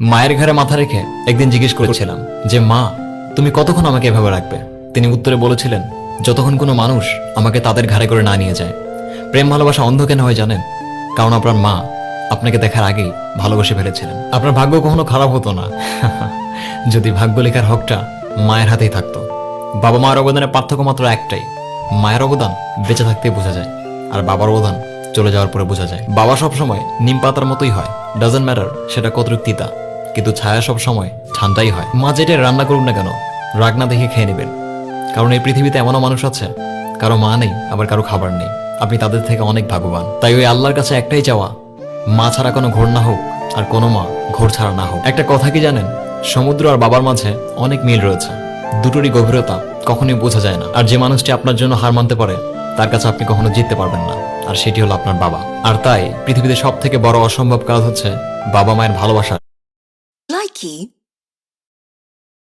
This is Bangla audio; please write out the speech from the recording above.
মায়ের ঘরে মাথা রেখে একদিন জিজ্ঞেস করেছিলাম যে, মা, তুমি কতক্ষণ আমাকে এভাবে রাখবে? তিনি উত্তরে বলেছিলেন, যতক্ষণ কোনো মানুষ আমাকে তাদের ঘাড়ে করে না নিয়ে যায়। প্রেম, ভালোবাসা অন্ধ কেন হয় জানেন? কারণ আপনার মা আপনাকে দেখার আগেই ভালোবেসে ফেলেছিলেন। আপনার ভাগ্য কখনো খারাপ হতো না। যদি ভাগ্য লেখার হকটা মায়ের হাতেই থাকতো। বাবা মায়ের অবদানের পার্থক্য মাত্র একটাই, মায়ের অবদান বেঁচে থাকতেই বোঝা যায় আর বাবার অবদান চলে যাওয়ার পরে বোঝা যায়। বাবা সব সময় নিম পাতার মতোই হয় ডাজন্ট ম্যাটার সেটা কতটুক তিতা। কিন্তু ছায়া সব সময় ঠান্ডাই হয়। মা যেটা রান্না করুন না কেন, রাগ না দেখে খেয়ে নেবেন। কারণ এই পৃথিবীতে এমনও মানুষ আছে, কারও মা নেই, আবার কারও খাবার নেই। আপনি তাদের থেকে অনেক ভাগ্যবান। তাই ওই আল্লাহর কাছে একটাই চাওয়া, মা ছাড়া কোনো ঘোর না হোক, আর কোনো মা ঘোর ছাড়া না হোক। একটা কথা কি জানেন? সমুদ্র আর বাবার মাঝে অনেক মিল রয়েছে। দুটোরই গভীরতা কখনোই বোঝা যায় না। আর যে মানুষটি আপনার জন্য হার মানতে পারে, তার কাছে আপনি কখনো জিততে পারবেন না। আর সেটি হলো আপনার বাবা। আর তাই পৃথিবীতে সব থেকে বড় অসম্ভব কাজ হচ্ছে বাবা মায়ের ভালোবাসা। lucky